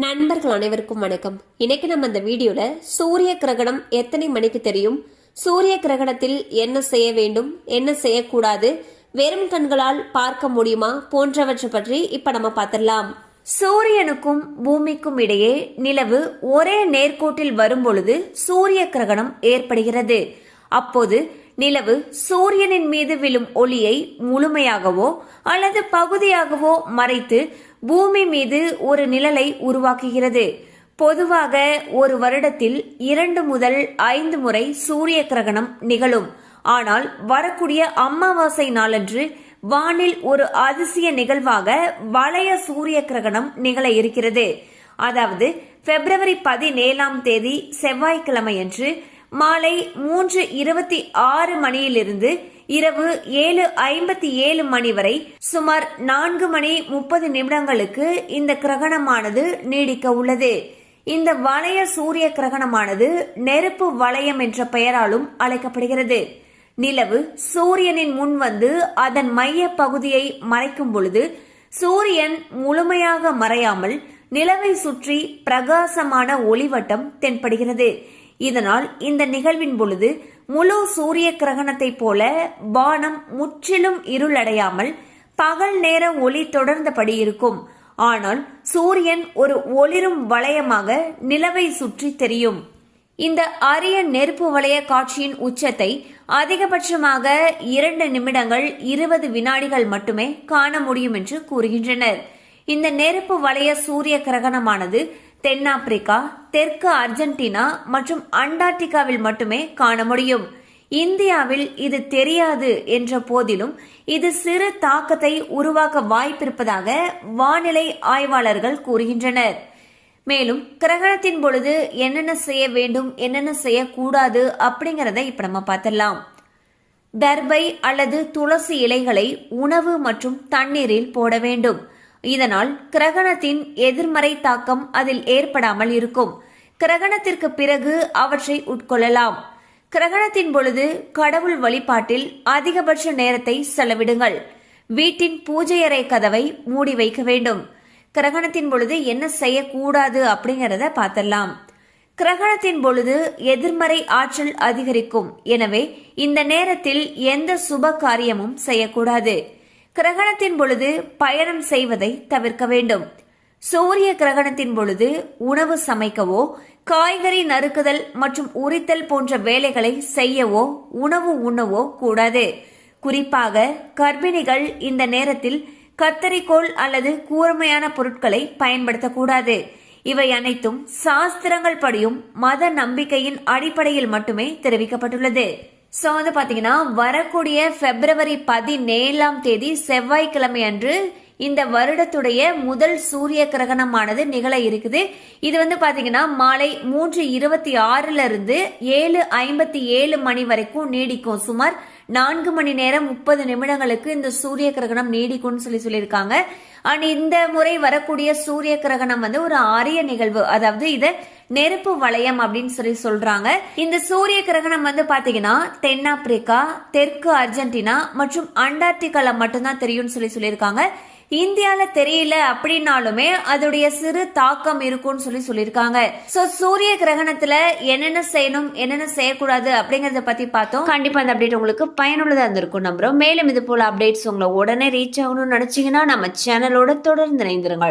நண்பர்கள் அனைவருக்கும் வணக்கம். இன்னைக்கு நம்ம இந்த வீடியோல சூரிய கிரகணம் எத்தனை மணிக்கு தெரியும்? சூரிய கிரகணத்தில் என்ன செய்ய வேண்டும்? என்ன செய்யக்கூடாது? வெறும் கண்களால் பார்க்க முடியுமா? போன்றவற்றை பற்றி இப்ப நம்ம பார்த்திடலாம். சூரியனுக்கும் பூமிக்கும் இடையே நிலவு ஒரே நேர்கோட்டில் வரும்பொழுது சூரிய கிரகணம் ஏற்படுகிறது. அப்போது நிலவு சூரியனின் மீது விழும் ஒளியை முழுமையாகவோ அல்லது பகுதியாகவோ மறைத்து பூமி மீது ஒரு நிழலை உருவாக்குகிறது. பொதுவாக ஒரு வருடத்தில் இரண்டு முதல் ஐந்து முறை சூரிய கிரகணம் நிகழும். ஆனால் வரக்கூடிய அமாவாசை நாளன்று வானில் ஒரு அதிசய நிகழ்வாக வளைய சூரிய கிரகணம் நிகழ இருக்கிறது. அதாவது பிப்ரவரி பதினேழாம் தேதி செவ்வாய்க்கிழமையன்று மாலை மூன்று இருபத்தி ஆறு மணியிலிருந்து இரவு ஏழு ஐம்பத்தி ஏழு மணி வரை சுமார் நான்கு மணி முப்பது நிமிடங்களுக்கு இந்த கிரகணமானது நீடிக்க உள்ளது. இந்த வளைய சூரிய கிரகணமானது நெருப்பு வளையம் என்ற பெயராலும் அழைக்கப்படுகிறது. நிலவு சூரியனின் முன் வந்து அதன் மைய பகுதியை மறைக்கும் பொழுது சூரியன் முழுமையாக மறையாமல் நிலவை சுற்றி பிரகாசமான ஒளிவட்டம் தென்படுகிறது. இதனால் இந்த நிகழ்வின் பொழுது முழு சூரிய கிரகணத்தைப் போல வானம் முற்றிலும் இருளடையாமல் பகல் நேர ஒளி தொடர்ந்தபடி இருக்கும். ஆனால் சூரியன் ஒரு ஒளிரும் வளையமாக நிலவை சுற்றி தெரியும். இந்த அரிய நெருப்பு வளைய காட்சியின் உச்சத்தை அதிகபட்சமாக இரண்டு நிமிடங்கள் இருபது வினாடிகள் மட்டுமே காண முடியும் என்று கூறுகின்றனர். இந்த நெருப்பு வளைய சூரிய கிரகணமானது தென்னாப்பிரிக்கா தெற்கு அர்ஜென்டினா மற்றும் அண்டார்டிகாவில் மட்டுமே காண முடியும். இந்தியாவில் இது தெரியாது என்ற போதிலும் இது சிறு தாக்கத்தை உருவாக்க வாய்ப்பிருப்பதாக வானிலை ஆய்வாளர்கள் கூறுகின்றனர். மேலும் கிரகணத்தின் பொழுது என்னென்ன செய்ய வேண்டும் என்னென்ன செய்யக்கூடாது அப்படிங்கறத இப்ப நம்ம பார்த்துடலாம். தர்பை அல்லது துளசி இலைகளை உணவு மற்றும் தண்ணீரில் போட வேண்டும். இதனால் கிரகணத்தின் எதிர்மறை தாக்கம் அதில் ஏற்படாமல் இருக்கும். கிரகணத்திற்கு பிறகு அவற்றை உட்கொள்ளலாம். கிரகணத்தின் பொழுது கடவுள் வழிபாட்டில் அதிகபட்ச நேரத்தை செலவிடுங்கள். வீட்டின் பூஜையறை கதவை மூடி வைக்க வேண்டும். கிரகணத்தின் பொழுது என்ன செய்யக்கூடாது அப்படிங்கறத பார்த்தலாம் கிரகணத்தின் பொழுது எதிர்மறை ஆற்றல் அதிகரிக்கும். எனவே இந்த நேரத்தில் எந்த சுப காரியமும் செய்யக்கூடாது. கிரகணத்தின் பொழுது பயணம் செய்வதை தவிர்க்க வேண்டும். சூரிய கிரகணத்தின் பொழுது உணவு சமைக்கவோ காய்கறி நறுக்குதல் மற்றும் உரித்தல் போன்ற வேலைகளை செய்யவோ உணவு உண்ணவோ கூடாது. குறிப்பாக கர்ப்பிணிகள் இந்த நேரத்தில் கத்தரிக்கோள் அல்லது கூர்மையான பொருட்களை பயன்படுத்தக்கூடாது. இவை அனைத்தும் சாஸ்திரங்கள் படியும் மத நம்பிக்கையின் அடிப்படையில் மட்டுமே தெரிவிக்கப்பட்டுள்ளது. ஸோ வந்து பார்த்தீங்கன்னா வரக்கூடிய பிப்ரவரி பதினேழாம் தேதி செவ்வாய்க்கிழமை அன்று இந்த வருடத்துடைய முதல் சூரிய கிரகணமானது நிகழ இருக்குது. இது வந்து பார்த்தீங்கன்னா மாலை மூன்று இருபத்தி ஆறுல இருந்து ஏழு ஐம்பத்தி ஏழு மணி வரைக்கும் நீடிக்கும். சுமார் நான்கு மணி நேரம் முப்பது நிமிடங்களுக்கு இந்த சூரிய கிரகணம் நீடிக்கும்னு சொல்லி சொல்லியிருக்காங்க. அண்ட் இந்த முறை வரக்கூடிய சூரிய கிரகணம் வந்து ஒரு அரிய நிகழ்வு. அதாவது இதை நெருப்பு வளையம் அப்படின்னு சொல்லி சொல்றாங்க. இந்த சூரிய கிரகணம் வந்து பாத்தீங்கன்னா தென்னாப்பிரிக்கா தெற்கு அர்ஜென்டினா மற்றும் அண்டார்டிகால மட்டும்தான் தெரியும்னு சொல்லி சொல்லியிருக்காங்க. இந்தியால தெரியல அப்படின்னாலுமே அதோடைய சிறு தாக்கம் இருக்கும்னு சொல்லி சொல்லியிருக்காங்க. சோ சூரிய கிரகணத்துல என்னென்ன செய்யணும் என்னென்ன செய்யக்கூடாது அப்படிங்கறத பத்தி பார்த்தோம். கண்டிப்பா அந்த அப்டேட் உங்களுக்கு பயனுள்ளதா இருந்திருக்கும் நம்புறோம். மேலும் இது போல அப்டேட்ஸ் உங்களை உடனே ரீச் ஆகணும்னு நினைச்சீங்கன்னா நம்ம சேனலோட தொடர்ந்து இணைந்திருங்கள்.